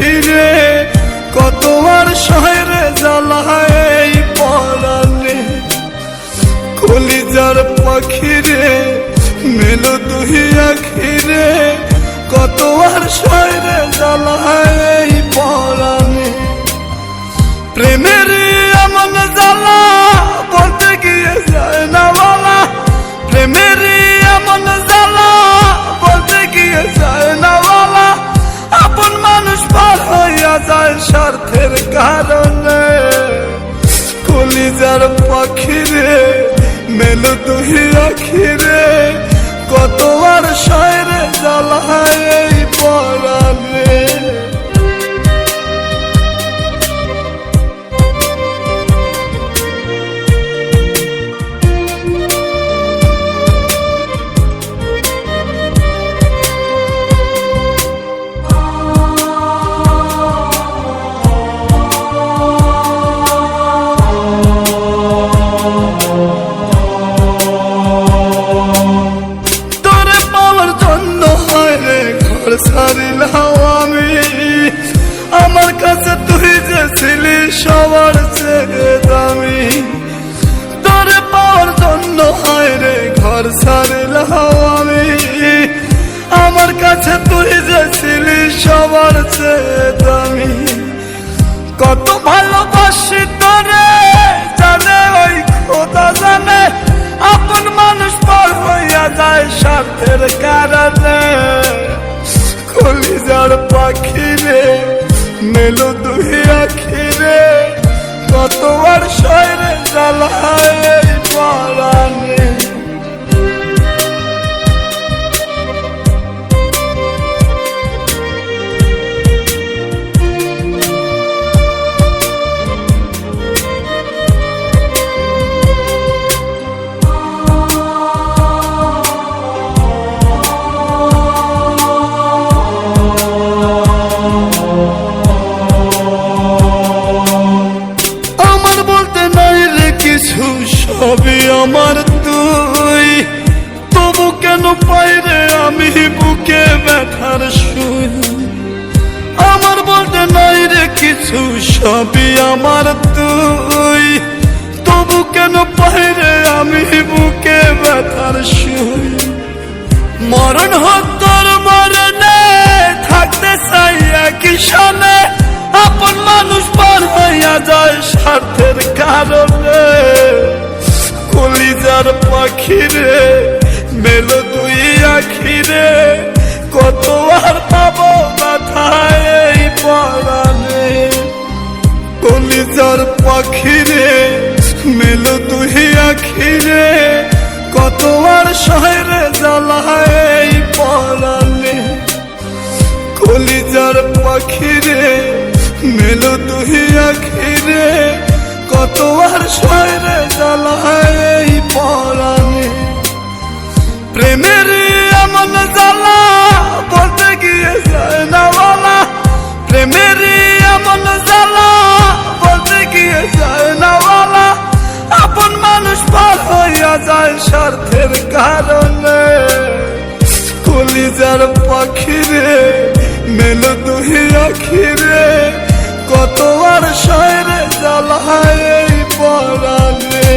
আখিরে কত আর শহরে জ্বালায় এই কলিজার পাখিরে মেলো দুহি আখিরে কত আর শহরে কারণে কলিজার পাখিরে মেলু তুহি আখিরে কত আর শয়রে জ্বালায়। পাওয়ার জন্য হয় রে, ঘর ছাড়িলাম আমি আমার কাছে তুই যে ছিলি, সবার চেয়ে দামি। তোরে পাওয়ার জন্য হয় রে, ঘর ছাড়িলাম আমি আমার কাছে তুই যে ছিলি, সবার চেয়ে দামি। কত ভালোবাসি স্বার্থের কারণে কলিজার পাখি রে মেলো দুহি আখি রে কত আর শয়রে জ্বালায় এই সবই আমার তুই। তবু কেন পাই রে আমি বুকে ব্যথার শুই আমার বলতে নাই রে কিছু, সবই আমার তুই। তবু কেন পাই রে আমি বুকে ব্যথার শুই মরণ হত্তর মরণে, থাকতে চাই একই সনে আপন মানুষ পার হইয়া যায় স্বার্থের কারণে। কলিজার পাখিরে, মেলো দুই আখিরে, কত আর পাবো মাথায় এই পরানে কলিজার পাখিরে, মেলো দুহি আখিরে, কত আর শহরে জ্বালায় পরানে কলিজার পাখিরে, মেলো দুহি আখিরে, কত আর শহরে মিলিয়া যায় স্বার্থের কারণে। কলিজার পাখিরে মেল দুহি আখিরে কত আর শহরে জ্বালায় পরানে